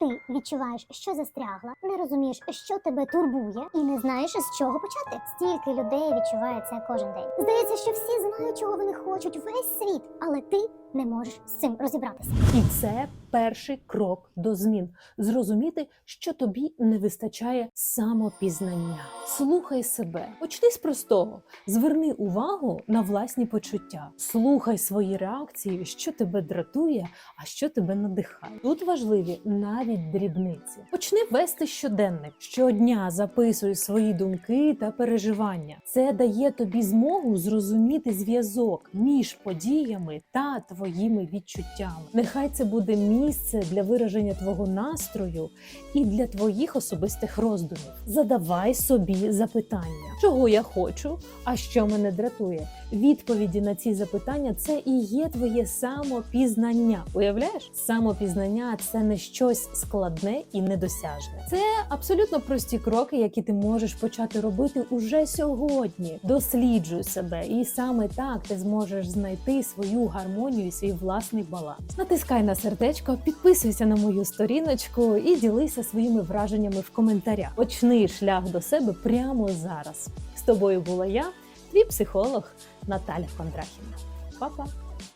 ти відчуваєш, що застрягла, не розумієш, що тебе турбує, і не знаєш з чого почати. Стільки людей відчуває це кожен день. Здається, що всі знають, чого вони хочуть, весь світ, але ти не можеш з цим розібратися. І це перший крок до змін. Зрозуміти, що тобі не вистачає самопізнання. Слухай себе. Почни з простого. Зверни увагу на власні почуття. Слухай свої реакції, що тебе дратує, а що тебе надихає. Тут важливі навіть дрібниці. Почни вести щоденник. Щодня записуй свої думки та переживання. Це дає тобі змогу зрозуміти зв'язок між подіями та твоїми відчуттями. Нехай це буде місце для вираження твого настрою і для твоїх особистих роздумів. Задавай собі запитання, чого я хочу, а що мене дратує. Відповіді на ці запитання це і є твоє самопізнання. Уявляєш, самопізнання це не щось складне і недосяжне. Це абсолютно прості кроки, які ти можеш почати робити уже сьогодні. Досліджуй себе, і саме так ти зможеш знайти свою гармонію і свій власний баланс. Натискай на сердечко, підписуйся на мою сторіночку і ділися своїми враженнями в коментарях. Почни шлях до себе прямо зараз. З тобою була я, твій психолог Наталя Кондрахівна. Па-па!